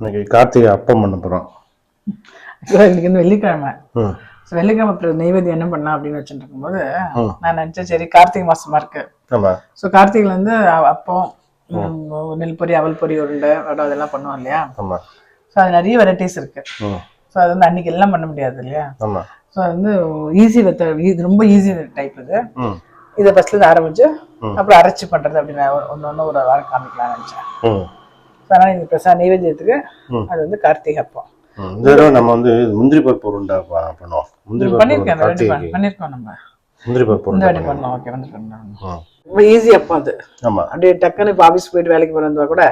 இன்னைக்கு கார்த்திகை அப்பம் பண்ண போகிறோம் இன்னைக்கு வந்து வெள்ளிக்கிழமை. ஸோ வெள்ளிக்கிழமை அப்புறம் நெய்வேத்தியம் என்ன பண்ணலாம் அப்படின்னு வச்சுட்டு இருக்கும்போது. நான் நினச்சேன் சரி கார்த்திகை மாசமா இருக்கு ஸோ கார்த்திகைல வந்து அப்பம் நெல் பொரி அவல் பொரி உருண்டை வடை அதெல்லாம் பண்ணுவோம் இல்லையா? ஸோ அது நிறைய வெரைட்டிஸ் இருக்கு. ஸோ அது வந்து அன்னைக்கு எல்லாம் பண்ண முடியாது இல்லையா? ஸோ வந்து ஈஸி இது ரொம்ப ஈஸி டைப் இது. இதை ஃபர்ஸ்ட்ல இருந்து ஆரம்பிச்சு. அப்புறம் அரைச்சி பண்றது அப்படின்னு ஒன்று ஒன்று ஒரு வாரம் காமிக்கலாம்னு நினச்சேன். ம் ஸோ அதனால் இந்த பிரசா நைவேத்தியத்துக்கு. அது வந்து கார்த்திகை அப்பம். இந்த தடவை நம்ம வந்து முந்திரி பருப்பு உருண்டை பண்ணுவோம். முந்திரி பருப்பு நம்ம. முந்திரி பருப்பு உருண்டை பண்ணுவோம். பண்ணலாம் ஓகே வந்து பண்ணலாம் ம் ரொம்ப ஈஸி அப்போ அது. ஆமாம் அப்படியே டக்குன்னு இப்போ ஆஃபீஸ் போயிட்டு வேலைக்கு போகிறதா கூட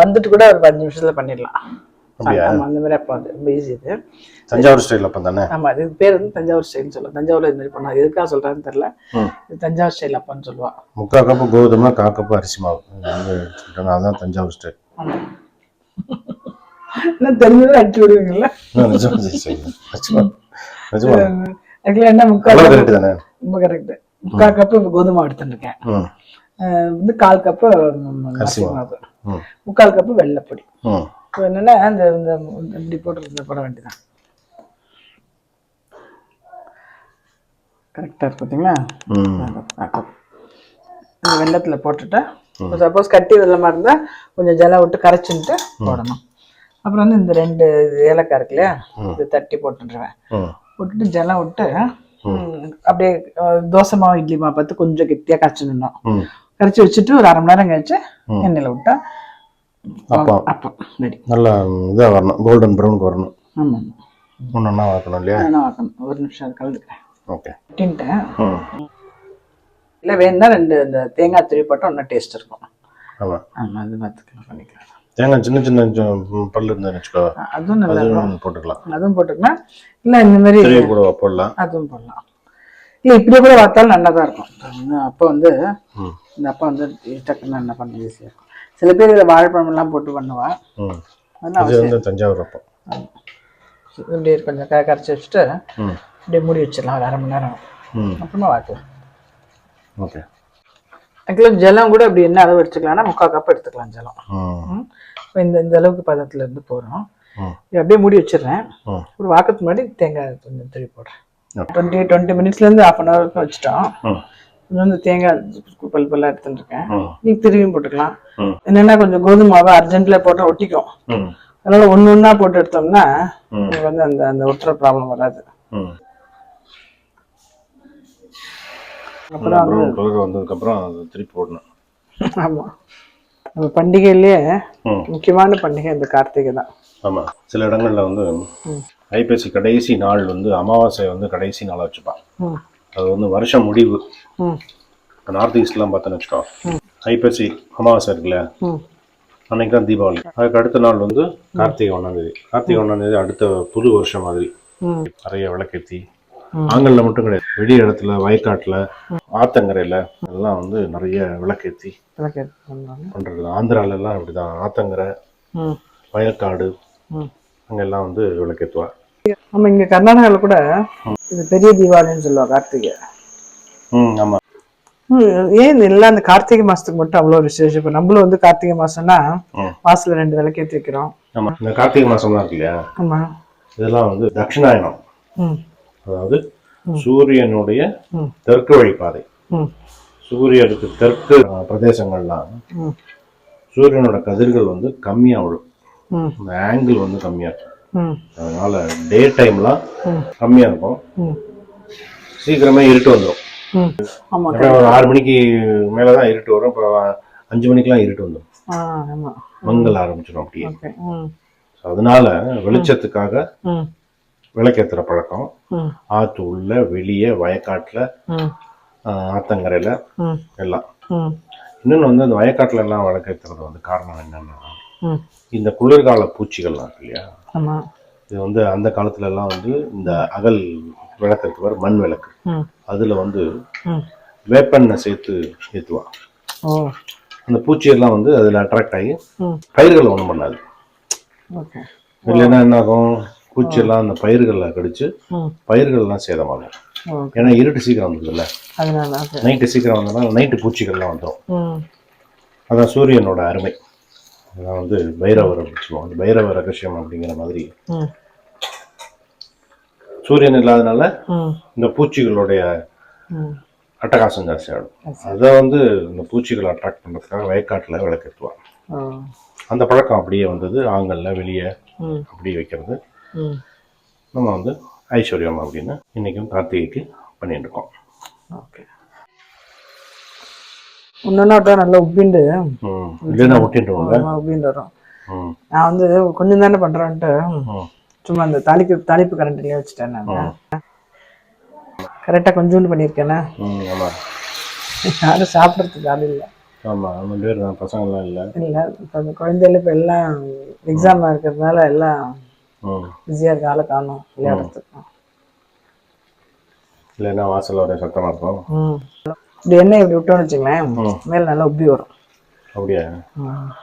வந்துட்டு கூட ஒரு பத்து நிமிஷத்துல பண்ணிடலாம்? ஆமா அந்த மாதிரி அப்போ அது ரொம்ப ஈஸி இது. தஞ்சாவூர் ஸ்டைல் அப்பம் தானே? ஆமா இது பேர் வந்து தஞ்சாவூர் ஸ்டைல்னு சொல்லுவோம் தஞ்சாவூர்ல இது மாதிரி பண்ணா எதுக்காக சொல்றான்னு தெரியல. தஞ்சாவூர் ஸ்டைல் அப்பன்னு சொல்லுவா. முக்கால் கப்பு கோதுமை கால் கப்பு அரிசி மாவு. அதுதான் தஞ்சாவூர் ஸ்டைல் ஆமா என்ன தெரிஞ்சதை அடிச்சு விடுவீங்கல்ல? ஆக்சுவலாக என்ன முக்கால் ரொம்ப கரெக்ட் முக்கால் கப்பு கோதுமை எடுத்துருக்கேன் வந்து கால் கப்பு மாவு. முக்கால் கப்பு வெள்ளைப்பொடி. ம். இப்போ என்னன்னா அந்த இந்த இப்படி போட்டு போட வேண்டியதான் கரெக்டாக இருக்கு பார்த்தீங்களா இந்த வெள்ளத்தில் போட்டுட்டு சப்போஸ் கட்டி வெள்ளமாக இருந்தால் கொஞ்சம் ஜலம் விட்டு கரைச்சின்ட்டு போடணும். அப்புறம் வந்து இந்த ரெண்டு ஏலக்காய் இருக்கு இல்லையா? இது தட்டி போட்டுருவேன். போட்டுட்டு ஜலம் விட்டு அப்படியே தோசை மாவு இட்லி மாவு பார்த்து கொஞ்சம் கெட்டியாக கரைச்சிடணும் கரைச்சி வச்சுட்டு ஒரு அரை மணி நேரம் கழிச்சு. எண்ணெயில் விட்டா அப்பம் அப்பம் ரெடி நல்லா இதாக வரணும். கோல்டன் ப்ரௌனுக்கு வரணும். ஆமாம். ஒன்றா வைக்கணும் இல்லையா? நான் வைக்கணும். ஒரு நிமிஷம் கலந்துக்கிறேன் ஓகே. இல்லை வேணும்னா ரெண்டு இந்த தேங்காய் துருவி போட்டால் இன்னும் டேஸ்ட் இருக்கும் ஆமாம் அது பார்த்துக்கலாம் பண்ணிக்கலாம். தேங்காய் சின்ன சின்ன பல்லு இருந்ததுன்னு வச்சுக்கோ அதுவும் நல்லா போட்டுக்கலாம். அதுவும் போட்டுக்கலாம். இல்லை இந்த மாதிரி கூட போடலாம். அதுவும் போடலாம். இல்லை இப்படியே கூட பார்த்தாலும் நல்லா தான் இருக்கும் அப்போ வந்து இந்த அப்பா வந்து டக்குன்னு என்ன பண்ண ஈஸியாக இருக்கும். சில பேர் இதில் வாழைப்பழம் எல்லாம் போட்டு பண்ணுவா. ம். அதெல்லாம் இது வந்து தஞ்சாவூர் அப்பம். இப்படியே கொஞ்சம் கரைச்சி வச்சுட்டு அப்படியே மூடி வச்சிடலாம். ஒரு அரை மணி நேரம். அப்புறமா வாக்கலாம் ஓகே ஆக்சுவலாக ஜலம் கூட அப்படி என்ன அளவு எடுத்துக்கலாம்னா முக்கால் கப் எடுத்துக்கலாம் ஜலம். இந்த இந்த அளவுக்கு பதத்துல இருந்து போகிறோம் இது அப்படியே மூடி வச்சிடுறேன். ஒரு வாக்கத்துக்கு முன்னாடி தேங்காய் கொஞ்சம் திருப்பி போடுறேன். டுவெண்ட்டி டுவெண்ட்டி மினிட்ஸ்லேருந்து ஹாஃப் அன் ஹவருக்கு வச்சுட்டோம். கொஞ்சம் வந்து தேங்காய் பல் பல்லாக எடுத்துட்டு இருக்கேன். ம் நீ திரும்பியும் போட்டுக்கலாம். என்னென்னா கொஞ்சம் கோதுமை மாவை அர்ஜென்ட்ல போட்டால் ஒட்டிக்கும். அதனால ஒன்று ஒன்றா போட்டு எடுத்தோம்னா. உங்களுக்கு வந்து அந்த அந்த ஒட்டுற ப்ராப்ளம் வராது ம் அப்புறம் ப்ரௌன் கலர் வந்ததுக்கப்புறம் அதை திருப்பி போடணும். ஆமாம் நம்ம பண்டிகையிலேயே முக்கியமான பண்டிகை இந்த கார்த்திகை தான். ஆமாம் சில இடங்களில் வந்து. ஐப்பசி கடைசி நாள் வந்து அமாவாசை வந்து கடைசி நாளாக வச்சுப்பான். அது வந்து வருஷம் முடிவு. நார்த் ஈஸ்ட்லாம் பார்த்தோன்னு வச்சுக்கோ. ஐப்பசி அமாவாசை இருக்குல்ல? அன்னைக்கு தான் தீபாவளி. அதுக்கு அடுத்த நாள் வந்து கார்த்திகை ஒன்றாந்தேதி கார்த்திகை ஒன்றாந்தேதி அடுத்த புது வருஷம் மாதிரி. நிறைய விளக்கேற்றி. ஆங்கல்ல மட்டும் கிடையாது. வெளி இடத்துல வயக்காட்டில் ஆத்தங்கரையில் எல்லாம் வந்து நிறைய விளக்கேற்றி விளக்கு பண்ணுவாங்க பண்ணுறது ஆந்திரால எல்லாம் இப்படிதான். ஆத்தங்கரை ம். அங்கெல்லாம் வந்து விளக்கேற்றுவா நம்ம இங்க கர்நாடகாவில் கூட இது பெரிய தீபாவளின்னு சொல்லுவாங்க கார்த்திகை. ம் ஆமாம் ம், ஏன் இது எல்லாம் அந்த கார்த்திகை மாசத்துக்கு மட்டும் அவ்வளோ விசேஷம்? இப்போ நம்மளும் வந்து கார்த்திகை மாசம்னா மாசத்துல ரெண்டு விளக்கேற்றி வைக்கிறோம். ஆமாம் இந்த கார்த்திகை மாதம்லாம் இருக்கு இல்லையா? ஆமா. இதெல்லாம் வந்து தட்சிணாயனம். அதாவது சூரியனுடைய. தெற்கு வழிப்பாதை ம். சூரியனுக்கு தெற்கு பிரதேசங்கள்லாம் சூரியனோட கதிர்கள் வந்து கம்மியாக விழும். இந்த ஆங்கிள் வந்து கம்மியாக இருக்கும். அதனால டே டைம்லாம். கம்மியாக இருக்கும். சீக்கிரமே இருட்டு வந்துடும் ஒரு ஆறு மணிக்கு மேலே தான் இருட்டு வரும். இப்போ அஞ்சு மணிக்கெலாம் இருட்டு வந்துடும் மங்கல் ஆரம்பிச்சிடும் அப்படியே. அதனால வெளிச்சத்துக்காக விளக்கேற்றுற பழக்கம். ஆற்று உள்ள வெளியே வயக்காட்டில் ஆத்தங்கரையில் எல்லாம். இன்னொன்று வந்து அந்த வயக்காட்டுல எல்லாம் விளக்கேற்றுறது வந்து காரணம் என்னன்னா இந்த குளிர்கால பூச்சிகள்லாம் இருக்கு இல்லையா? இது வந்து அந்த காலத்துல எல்லாம் வந்து இந்த அகல் விளக்கு பாரு, மண் விளக்கு. அதுல வந்து வேப்பெண்ணெய் சேர்த்து ஏற்றுவா ஓ. அந்த பூச்சியெல்லாம் வந்து அதில் அட்ராக்ட் ஆகி பயிர்களை ஒன்றும் பண்ணாது. இல்லைன்னா என்ன ஆகும் பூச்சியெல்லாம் அந்த பயிர்களில் கடிச்சு பயிர்கள்லாம் சேதமாகும். ஏன்னா இருட்டு சீக்கிரம் ஓகே நைட்டு சீக்கிரம் வந்ததுனால நைட்டு பூச்சிகள்லாம் வந்துடும் அதான் சூரியனோட அருமை. அதான் வந்து பைரவர் அப்படின்னு சொல்லுவோம் அந்த பைரவ ரகசியம் அப்படிங்கிற மாதிரி. சூரியன் இல்லாதனால இந்த பூச்சிகளுடைய அட்டகாசம் ஜாஸ்தி ஆகும் அதை வந்து இந்த பூச்சிகளை அட்ராக்ட் பண்ணுறதுக்காக வயக்காட்டில் விளக்கேற்றுவாங்க அந்த பழக்கம் அப்படியே வந்தது. ஆங்கல்ல வெளியே ம். அப்படி வைக்கிறது. நம்ம வந்து ஐஸ்வர்யம் அப்படின்னு இன்றைக்கும் கார்த்திகைக்கு பண்ணிட்டு இருக்கோம் ஓகே. இன்னொன்னா நல்லா உப்பிண்டு. இல்லைன்னா உப்பிண்டு வரும். நான் வந்து கொஞ்சம் தானே பண்றேன்ட்டு. ம். சும்மா அந்த தாளிக்கு தாளிப்பு கரண்ட்லயே வச்சுட்டேன் நான். கரெக்டாக கொஞ்சோண்டு பண்ணியிருக்கேனே. ஆமாம் யாரும் சாப்பிட்றதுக்கு ஆள் இல்லை. ஆமாம் நம்ம பேர் தான் பசங்கள்லாம் இல்லை. இல்லை இப்போ குழந்தைகள் இப்போ எல்லாம் எக்ஸாம் இருக்கிறதுனால எல்லாம் ம் பிஸியாக இருக்க ஆளை காணும் விளையாடுறதுக்கு. இல்லைன்னா வாசல் ஒரே சத்தமாக இருக்கும். இப்படி எண்ணெய் இப்படி விட்டோம்னு வச்சுங்களேன். மேலே நல்லா உப்பி வரும். அப்படியா.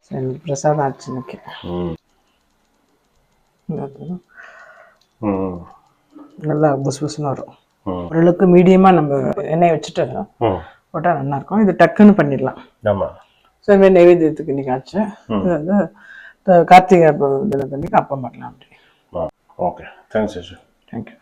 சரி பிரசாதம் ஆச்சு ம். நல்லா புஸ் புஸ்னு வரும். ஓரளவுக்கு மீடியமாக நம்ம எண்ணெய் வச்சுட்டு போட்டால் நல்லா இருக்கும் இது டக்குன்னு பண்ணிடலாம். ஆமாம் ஸோ நைவேத்தியத்துக்கு இன்னைக்கு ஆச்சு. இது வந்து கார்த்திகை தினத்தன்னைக்கு அப்பம் பண்ணலாம். அப்படி ஆ okay thanks Yesu thank you